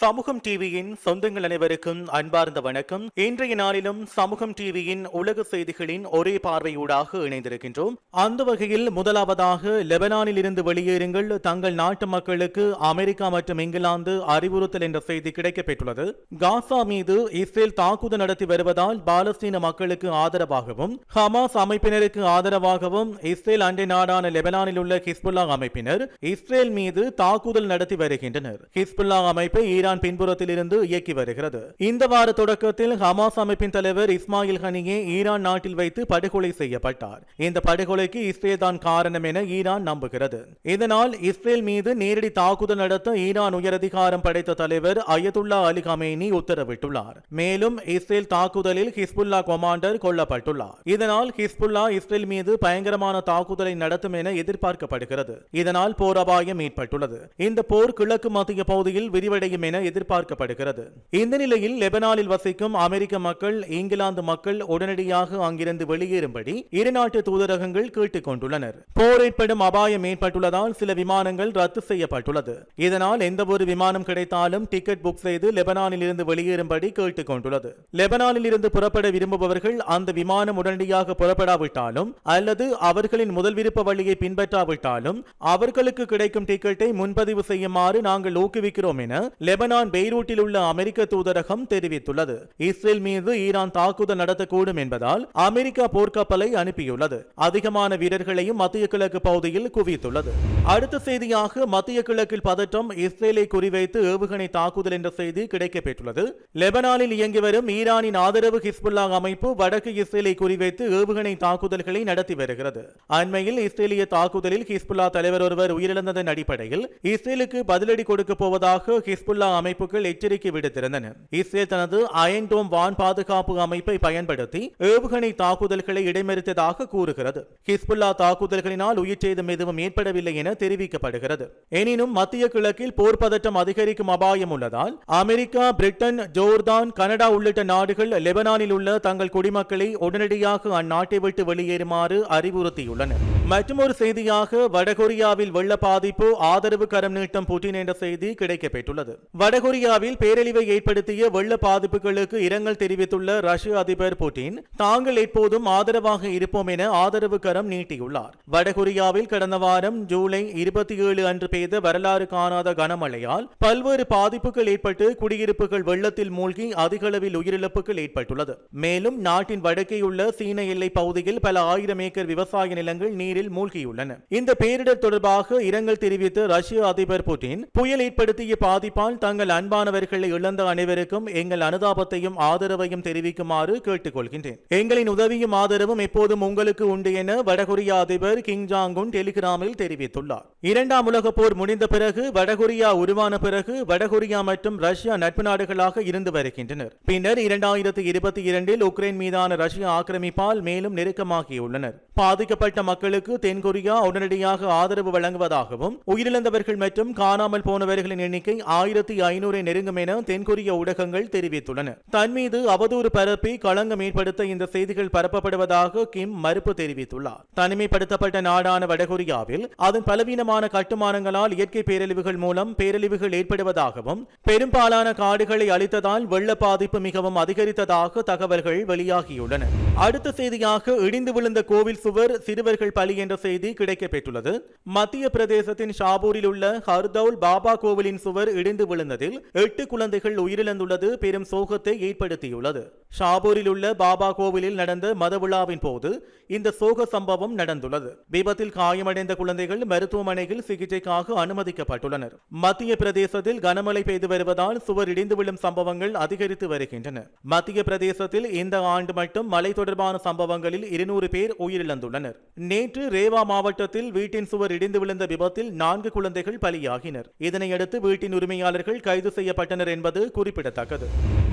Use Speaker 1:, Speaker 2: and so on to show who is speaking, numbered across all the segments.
Speaker 1: சமூகம் டிவியின் சொந்தங்கள் அனைவருக்கும் அன்பார்ந்த வணக்கம். இன்றைய நாளிலும் சமூகம் டிவியின் உலக செய்திகளின் ஒரே பார்வையூடாக இணைந்திருக்கின்றோம். அந்த வகையில் முதலாவதாக லெபனானில் இருந்து வெளியேறுங்கள். தங்கள் நாட்டு மக்களுக்கு அமெரிக்கா மற்றும் இங்கிலாந்து அறிவுறுத்தல் என்ற செய்தி கிடைக்கப்பெற்றுள்ளது. காசா மீது இஸ்ரேல் தாக்குதல் நடத்தி வருவதால் பாலஸ்தீன மக்களுக்கு ஆதரவாகவும் ஹமாஸ் அமைப்பினருக்கு ஆதரவாகவும் இஸ்ரேல் அண்டை நாடான லெபனானில் உள்ள ஹிஸ்புல்லா அமைப்பினர் இஸ்ரேல் மீது தாக்குதல் நடத்தி வருகின்றனர். ஹிஸ்புல்லா அமைப்பை ஈரான் ஈரான் பின்புறத்தில் இருந்து இயக்கி வருகிறது. இந்த வார தொடக்கத்தில் ஹமாஸ் அமைப்பின் தலைவர் இஸ்மாயில் ஹனியே ஈரான் நாட்டில் வைத்து படுகொலை செய்யப்பட்டார். இந்த படுகொலைக்கு இஸ்ரேல் தான் காரணம் என ஈரான் நம்புகிறது. இதனால் இஸ்ரேல் மீது நேரடி தாக்குதல் நடத்த ஈரான் உயரதிகாரம் படைத்த தலைவர் அயதுல்லா அலி கமேனி உத்தரவிட்டுள்ளார். மேலும் இஸ்ரேல் தாக்குதலில் ஹிஸ்புல்லா கொமாண்டர் கொல்லப்பட்டுள்ளார். இதனால் ஹிஸ்புல்லா இஸ்ரேல் மீது பயங்கரமான தாக்குதலை நடத்தும் என எதிர்பார்க்கப்படுகிறது. இதனால் போர் அபாயம் ஏற்பட்டுள்ளது. இந்த போர் கிழக்கு மத்திய பகுதியில் விரிவடையும் என என எதிர்பார்க்கப்படுகிறது. இந்த நிலையில் லெபனானில் வசிக்கும் அமெரிக்க மக்கள் இங்கிலாந்து மக்கள் உடனடியாக அங்கிருந்து வெளியேறும்படி இரு நாட்டு தூதரகங்கள் கேட்டுக் கொண்டுள்ளனர். போர் ஏற்படும் அபாயம் ஏற்பட்டுள்ளதால் சில விமானங்கள் ரத்து செய்யப்பட்டுள்ளது. இதனால் எந்த ஒரு விமானம் கிடைத்தாலும் டிக்கெட் புக் செய்து லெபனானில் இருந்து வெளியேறும்படி கேட்டுக் கொண்டுள்ளது. லெபனானில் இருந்து புறப்பட விரும்புபவர்கள் அந்த விமானம் உடனடியாக புறப்படாவிட்டாலும் அல்லது அவர்களின் முதல் விருப்ப வழியை பின்பற்றாவிட்டாலும் அவர்களுக்கு கிடைக்கும் டிக்கெட்டை முன்பதிவு செய்யுமாறு நாங்கள் ஊக்குவிக்கிறோம் என லெபனான் லெபனான் பெய்ரூட்டில் உள்ள அமெரிக்க தூதரகம் தெரிவித்துள்ளது. இஸ்ரேல் மீது ஈரான் தாக்குதல் நடத்தக்கூடும் என்பதால் அமெரிக்கா போர்க்கப்பலை அனுப்பியுள்ளது. அதிகமான வீரர்களையும் மத்திய கிழக்கு பகுதியில் குவித்துள்ளது. அடுத்த செய்தியாக மத்திய கிழக்கில் பதற்றம் இஸ்ரேலை குறிவைத்து ஏவுகணை தாக்குதல் என்ற செய்தி கிடைக்கப்பெற்றுள்ளது. லெபனானில் இயங்கி வரும் ஈரானின் ஆதரவு ஹிஸ்புல்லா அமைப்பு வடக்கு இஸ்ரேலை குறிவைத்து ஏவுகணை தாக்குதல்களை நடத்தி வருகிறது. அண்மையில் இஸ்ரேலிய தாக்குதலில் ஹிஸ்புல்லா தலைவர் ஒருவர் உயிரிழந்ததன் அடிப்படையில் இஸ்ரேலுக்கு பதிலடி கொடுக்க போவதாக ஹிஸ்புல்லா அமைப்புகள் எச்சரிக்கை விடுத்திருந்தன. இஸ்ரேல் தனது அயன்டோம் வான் பாதுகாப்பு அமைப்பை பயன்படுத்தி ஏவுகணை தாக்குதல்களை இடைமறித்ததாக கூறுகிறது. ஹிஸ்புல்லா தாக்குதல்களினால் உயிர் சேதம் எதுவும் ஏற்படவில்லை என தெரிவிக்கப்படுகிறது. எனினும் மத்திய கிழக்கில் போர் பதட்டம் அதிகரிக்கும் அபாயம் உள்ளதால் அமெரிக்கா பிரிட்டன் ஜோர்தான் கனடா உள்ளிட்ட நாடுகள் லெபனானில் உள்ள தங்கள் குடிமக்களை உடனடியாக அந்நாட்டை விட்டு வெளியேறுமாறு அறிவுறுத்தியுள்ளனர் அறிவுறுத்தியுள்ளன மற்றொரு செய்தியாக வடகொரியாவில் வெள்ள பாதிப்பு ஆதரவு கரம் நீட்டம் புட்டின் என்ற செய்தி கிடைக்கப்பெற்றுள்ளது. வடகொரியாவில் பேரழிவை ஏற்படுத்திய வெள்ள பாதிப்புகளுக்கு இரங்கல் தெரிவித்துள்ள ரஷ்ய அதிபர் புட்டின் தாங்கள் எப்போதும் ஆதரவாக இருப்போம் என ஆதரவு கரம் நீட்டியுள்ளார். வடகொரியாவில் கடந்த வாரம் ஜூலை இருபத்தி ஏழு அன்று பெய்த வரலாறு காணாத கனமழையால் பல்வேறு பாதிப்புகள் ஏற்பட்டு குடியிருப்புகள் வெள்ளத்தில் மூழ்கி அதிகளவில் உயிரிழப்புகள் ஏற்பட்டுள்ளது. மேலும் நாட்டின் வடக்கேயுள்ள சீன எல்லை பகுதியில் பல ஆயிரம் ஏக்கர் விவசாய நிலங்கள் நீர் நீரில் மூழ்கியுள்ளன. இந்த பேரிடர் தொடர்பாக இரங்கல் தெரிவித்த ரஷ்ய அதிபர் புட்டின் புயல் ஏற்படுத்திய பாதிப்பால் தங்கள் அன்பானவர்களை இழந்த அனைவருக்கும் எங்கள் அனுதாபத்தையும் ஆதரவையும் தெரிவிக்குமாறு கேட்டுக்கொள்கின்றேன். எங்களின் உதவியும் ஆதரவும் எப்போதும் உங்களுக்கு உண்டு என வடகொரிய அதிபர் கிங் ஜாங் உன் டெலிகிராமில் தெரிவித்துள்ளார். இரண்டாம் உலக போர் முடிந்த பிறகு வடகொரியா உருவான பிறகு வடகொரியா மற்றும் ரஷ்யா நட்பு நாடுகளாக இருந்து வருகின்றனர். பின்னர் இரண்டாயிரத்தி இருபத்தி இரண்டில் உக்ரைன் மீதான ரஷ்ய ஆக்கிரமிப்பால் மேலும் நெருக்கமாகியுள்ளனர். பாதிக்கப்பட்ட மக்களுக்கு தென்கொரியா உடனடியாக ஆதரவு வழங்குவதாகவும் உயிரிழந்தவர்கள் மற்றும் காணாமல் போனவர்களின் எண்ணிக்கை ஆயிரத்தி ஐநூறை நெருங்கும் என தென்கொரிய ஊடகங்கள் தெரிவித்துள்ளன. தன் மீது அவதூறு பரப்பி களங்கம் ஏற்படுத்த இந்த செய்திகள் பரப்பப்படுவதாக கிம் மறுப்பு தெரிவித்துள்ளார். தனிமைப்படுத்தப்பட்ட நாடான வடகொரியாவில் அதன் பலவீனமான கட்டுமானங்களால் இயற்கை பேரழிவுகள் மூலம் பேரழிவுகள் ஏற்படுவதாகவும் பெரும்பாலான காடுகளை அழித்ததால் வெள்ள பாதிப்பு மிகவும் அதிகரித்ததாக தகவல்கள் வெளியாகியுள்ளன. அடுத்த செய்தியாக இடிந்து விழுந்த கோவில் சுவர் சிறுவர்கள் பலி என்ற செய்தி கிடைக்கப்பெற்றுள்ளது. மத்திய பிரதேசத்தின் ஷாபூரில் உள்ள ஹர்தவுல் பாபா கோவிலின் சுவர் இடிந்து விழுந்ததில் எட்டு குழந்தைகள் உயிரிழந்துள்ளது. பெரும் சோகத்தை ஏற்படுத்தியுள்ளது. ஷாபூரில் உள்ள பாபா கோவிலில் நடந்த மத விழாவின் போது இந்த சோக சம்பவம் நடந்துள்ளது. விபத்தில் காயமடைந்த குழந்தைகள் மருத்துவமனையில் சிகிச்சைக்காக அனுமதிக்கப்பட்டுள்ளனர். மத்திய பிரதேசத்தில் கனமழை பெய்து வருவதால் சுவர் இடிந்து விழும் சம்பவங்கள் அதிகரித்து வருகின்றன. மத்திய பிரதேசத்தில் இந்த ஆண்டு மட்டும் மழை தொடர்பான சம்பவங்களில் இருநூறு பேர் உயிரிழந்துள்ளனர். நேற்று ரேவா மாவட்டத்தில் வீட்டின் சுவர் இடிந்து விழுந்த விபத்தில் நான்கு குழந்தைகள் பலியாகினர். இதனையடுத்து வீட்டின் உரிமையாளர்கள் கைது செய்யப்பட்டனர் என்பது குறிப்பிடத்தக்கது.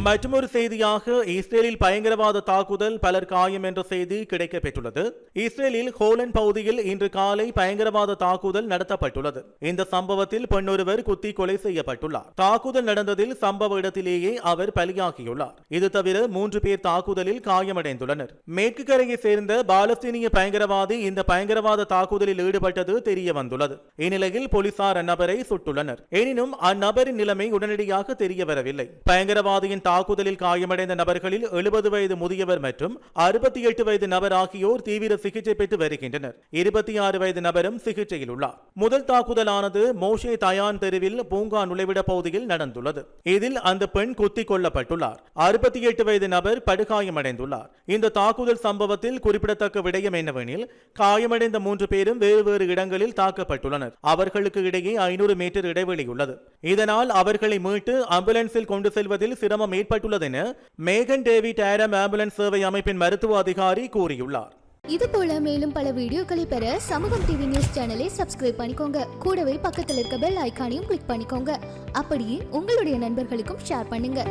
Speaker 1: மற்றொரு செய்தியாக இஸ்ரேலில் பயங்கரவாத தாக்குதல் பலர் காயம் என்ற செய்தி கிடைக்கப்பெற்றுள்ளது. இஸ்ரேலில் ஹோலன் பகுதியில் இன்று காலை பயங்கரவாத தாக்குதல் நடத்தப்பட்டுள்ளது. இந்த சம்பவத்தில் பெண்ணொருவர் குத்தி கொலை செய்யப்பட்டுள்ளார். தாக்குதல் நடந்ததில் சம்பவ இடத்திலேயே அவர் பலியாகியுள்ளார். இது தவிர மூன்று பேர் தாக்குதலில் காயமடைந்துள்ளனர். மேற்கு கரையை சேர்ந்த பாலஸ்தீனிய பயங்கரவாதி இந்த பயங்கரவாத தாக்குதலில் ஈடுபட்டது தெரிய வந்துள்ளது இந்நிலையில் போலீசார் அந்நபரை சுட்டுள்ளனர். எனினும் அந்நபரின் நிலைமை உடனடியாக தெரிய வரவில்லை பயங்கரவாதியின் தாக்குதலில் காயமடைந்த நபர்களில் எழுபது வயது முதியவர் மற்றும் அறுபத்தி எட்டு வயது நபர் ஆகியோர் தீவிர சிகிச்சை பெற்று வருகின்றனர். இருபத்தி ஆறு வயது நபரும் சிகிச்சையில் உள்ளார். முதல் தாக்குதலானது மோஷே தயான் தெருவில் பூங்கா நுழைவிட பகுதியில் நடந்துள்ளது. இதில் அந்த பெண் குத்திக் கொல்லப்பட்டுள்ளார். அறுபத்தி எட்டு வயது நபர் படுகாயமடைந்துள்ளார். இந்த தாக்குதல் சம்பவத்தில் குறிப்பிடத்தக்க விடயம் என்னவெனில் காயமடைந்த மூன்று பேரும் வேறு வேறு இடங்களில் தாக்கப்பட்டுள்ளனர். அவர்களுக்கு இடையே ஐநூறு மீட்டர் இடைவெளி உள்ளது. இதனால் அவர்களை மீட்டு ஆம்புலன்ஸில் கொண்டு செல்வதில் சிரமம் ஏற்பட்டுள்ளது என மேகன் டேவிட் ஆரம் ஆம்புலன்ஸ் சேவை அமைப்பின் மருத்துவ அதிகாரி கூறியுள்ளார்.
Speaker 2: இது போல மேலும் பல வீடியோக்களை பெற சமூகம் டிவி நியூஸ் சேனலை சப்ஸ்கிரைப் பண்ணிக்கோங்க. கூடவே பக்கத்தில் இருக்க பெல் ஐகானையும் கிளிக் பண்ணிக்கோங்க. அப்படியே உங்களுடைய நண்பர்களுக்கும் ஷேர் பண்ணுங்க.